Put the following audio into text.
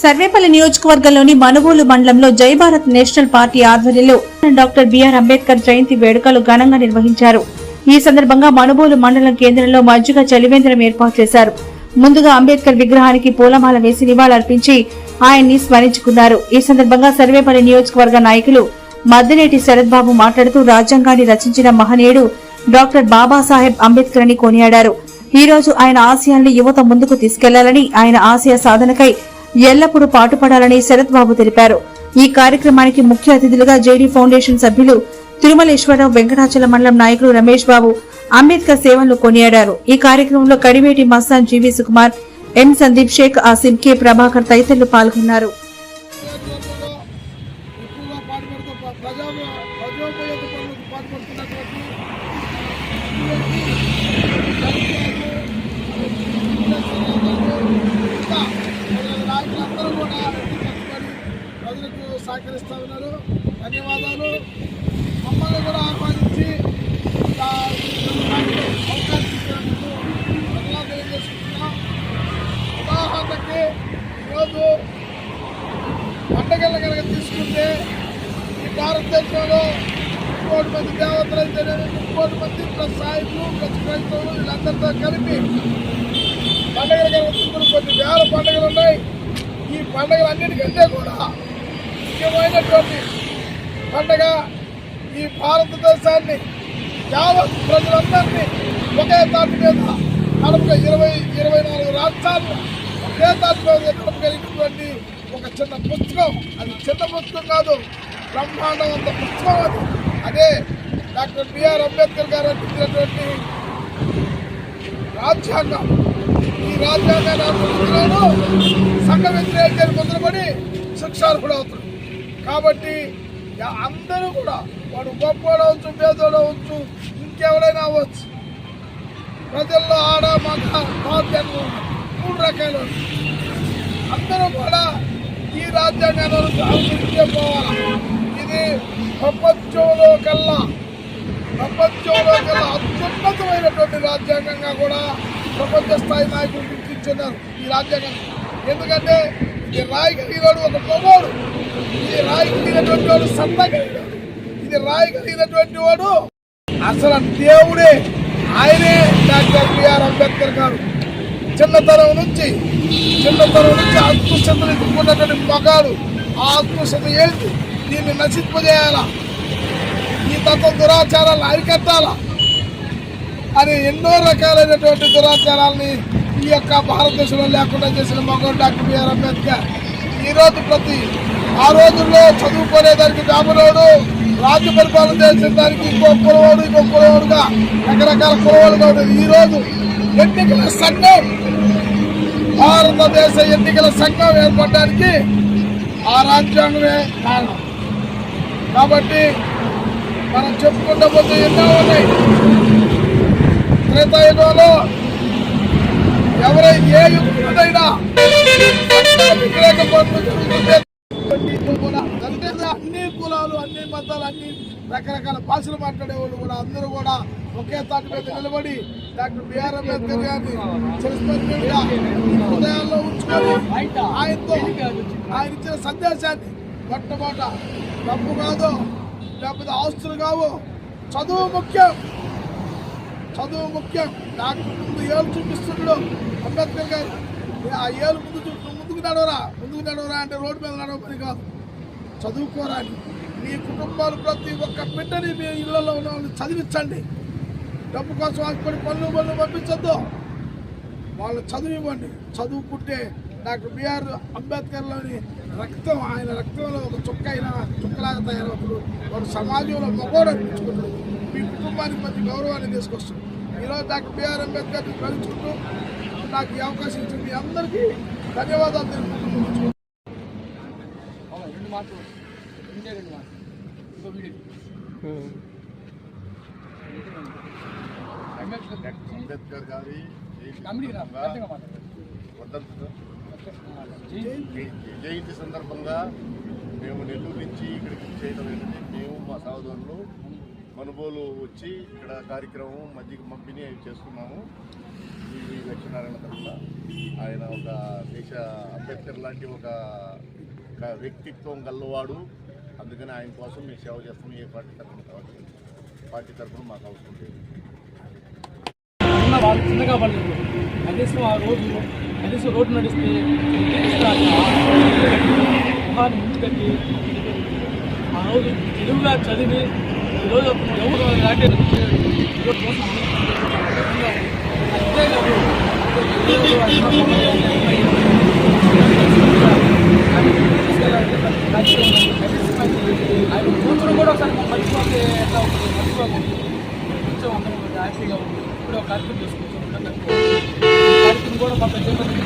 సర్వేపల్లి నియోజకవర్గంలోని మనుగోలు మండలంలో Jai Bharat national party ఆధ్వర్యంలో డాక్టర్ బిఆర్ అంబేద్కర్ జయంతి వేడుకలు ఘనంగా నిర్వహించారు. ఈ సందర్భంగా మనుబోలు మండలం కేంద్రంలో మజ్జిగ చలివేంద్రం ఏర్పాటు చేశారు. ముందుగా అంబేద్కర్ విగ్రహానికి పూలమాల వేసి నివాళులర్పించి ఆయన్ని స్మరించుకున్నారు. ఈ సందర్భంగా సర్వేపల్లి నియోజకవర్గ నాయకులు మద్దినేటి శరత్ బాబు మాట్లాడుతూ రాజ్యాంగాన్ని రచించిన మహనీయుడు డాక్టర్ బాబాసాహెబ్ అంబేద్కర్ అని కొనియాడారు. ఈ రోజు ఆయన ఆశయాల్ని యువత ముందుకు తీసుకెళ్ళాలని ఆయన ఆశయ సాధనకై ఎల్లప్పుడూ పాటుపడాలని శరత్ బాబు తెలిపారు. ఈ కార్యక్రమానికి ముఖ్య అతిథులుగా జేడీ ఫౌండేషన్ సభ్యులు తిరుమలేశ్వరరావు వెంకటాచల మండలం నాయకులు రమేష్ బాబు అంబేద్కర్ సేవలను కొనియాడారు. ఈ కార్యక్రమంలో Kadiveti Mastan GV Sukumar M Sandeep Sheikh Asim K Prabhakar తదితరులు పాల్గొన్నారు. పండగలు కనుక తీసుకుంటే ఈ భారతదేశంలో కోటి మంది దేవతలు అయితేనేమి కోటి మంది ప్లస్ సాయిబులు ప్లస్ క్రైస్తవులు వీళ్ళందరితో కలిపి పండగలు కనుక తీసుకుని కొన్ని వేల పండుగలు ఉన్నాయి. ఈ పండుగలన్నిటికంటే కూడా ముఖ్యమైనటువంటి పండగ ఈ భారతదేశాన్ని యావత్ ప్రజలందరినీ ఒకే తాటి మీద నడుపుగా ఇరవై ఇరవై నాలుగు రాష్ట్రాలు ఒకే తాటి మీద నడపగలిగినటువంటి ఒక చిన్న పుస్తకం. అది చిన్న పుస్తకం కాదు బ్రహ్మాండవంత పుస్తకం అది. అదే డాక్టర్ బిఆర్ అంబేద్కర్ గారు అందించినటువంటి రాజ్యాంగం. ఈ రాజ్యాంగాన్ని అనుసరించలేను సంఘ వ్యతిరేకతను మొదలుపడి శిక్షార్హుడు కాబట్టి యా- అందరూ కూడా వాడు గొప్పడవచ్చు పేదోడవచ్చు ఇంకెవరైనా అవ్వచ్చు. ప్రజల్లో ఆడ మగ బాధ్యతలు మూడు రకాలు అందరూ కూడా ఈ రాజ్యాంగాన్ని అను- పోవాలి ఇది ప్రపంచంలో కల్లా ప్రపంచంలో కల్లా అత్యున్నతమైనటువంటి రాజ్యాంగంగా కూడా ప్రపంచ స్థాయి నాయకులు గుర్తించున్నారు ఈ రాజ్యాంగాన్ని. ఎందుకంటే ఇది రాయి ఒక పొగోడు. ఇది రాయగలిగినటువంటి వాడు సన్న ఇది రాయగలిగినటువంటి వాడు అసలు దేవుడే. ఆయనే డాక్టర్ బిఆర్ అంబేద్కర్ గారు. చిన్నతనం నుంచి చిన్నతనం నుంచి అస్పృశ్యతను ఉన్నటువంటి మగాడు ఆ అస్పృశ్యత ఏంటి? దీన్ని నశింపజేయాలా? ఈ తత్వ దురాచారాలను అరికట్టాలా? అని ఎన్నో రకాలైనటువంటి దురాచారాలని ఈ యొక్క భారతదేశంలో లేకుండా చేసిన మగవాడు డాక్టర్ బిఆర్ అంబేద్కర్. ఈరోజు ప్రతి ఆ రోజుల్లో చదువుకునేదానికి కాబోడు రాజ్య పరిపాలన చేసిన దానికి ఇంకో కులవాడు ఇంకో కులవాడుగా రకరకాల కులవాడుగా ఉండేది. ఈరోజు ఎన్నికల సండే భారతదేశ ఎన్నికల సంఘం ఏర్పడడానికి ఆ రాజ్యాంగమే కారణం. కాబట్టి మనం చెప్పుకుంటూ పోతే ఎన్నో ఉన్నాయి. త్రేతయుగంలో ఎవరై ఏ యుగమైనా వ్యతిరేక పనులు జరుగుతుంటే కూడా అంటే అన్ని కులాలు అన్ని మతాలు అన్ని రకరకాల భాషలు మాట్లాడేవాళ్ళు కూడా అందరూ కూడా ఒకే తాటి మీద నిలబడి డాక్టర్ బిఆర్ అంబేద్కర్ గారిని హృదయాల్లో ఉంచుకొని ఆయనతో ఆయన ఇచ్చిన సందేశాన్ని మొట్టమొదట డబ్బు కాదు లేకపోతే ఆస్తులు కావు చదువు ముఖ్యం. చదువు ముఖ్యం. డాక్టర్ ముందు ఏళ్ళు చూపిస్తున్నాడు అంబేద్కర్ గారు. ఆ ఏళ్ళు ముందు ముందుకు నడవరా? ముందుకు నడవరా అంటే రోడ్డు మీద నడవని కాదు. చదువుకోరాని మీ కుటుంబాలు ప్రతి ఒక్క బిడ్డని మీ ఇళ్ళలో ఉన్న వాళ్ళని చదివించండి. డబ్బు కోసం ఆశపడి పనులు పనులు పంపించొద్దు. వాళ్ళు చదివివ్వండి. చదువుకుంటే డాక్టర్ బిఆర్ అంబేద్కర్లోని రక్తం ఆయన రక్తంలో ఒక చుక్క అయినా చుక్కలాగా తయారవుతాడు వాడు సమాజంలో మగోడు అనిపించుకుంటాడు. మీ కుటుంబానికి మంచి గౌరవాన్ని తీసుకొస్తాడు ఈరోజు డాక్టర్ బిఆర్ అంబేద్కర్ని స్మరించుకుంటూ నాకు ఈ అవకాశం ఇచ్చింది అందరికీ ధన్యవాదాలు తెలుపుకుంటూ మాటలు రెండే రెండు మాటలు ఇంకో వీడియో. అంబేద్కర్ గారి జయంతి కామెడీ రా సందర్భంగా మేము నెల్లూరు నుంచి ఇక్కడికి చేయడం ఏంటంటే మేము మా సహోదరులు మనుబోలు వచ్చి ఇక్కడ కార్యక్రమం మజ్జిగ పంపిణీ అవి చేస్తున్నాము. ఈ లక్ష్మీనారాయణ తరఫున. ఆయన ఒక దేశ అంబేద్కర్ లాంటి ఒక వ్యక్తిత్వం గల్లవాడు అందుకని ఆయన కోసం మేము సేవ చేస్తాం ఏ పార్టీ తరఫున కావచ్చు పార్టీ తరఫున మాకు అవసరం లేదు వాళ్ళు చిన్నగా పడలేదు కనీసం ఆ రోడ్డు కనీసం రోడ్డు నడిస్తే మొహాన్ని ముందు కట్టి ఆ రోజు తెలుగుగా చదివి ఈరోజు ఎవరు దాటే అంతేకాదు కూడా మాకు చేపట్టి కూడా ధన్యవాదాలు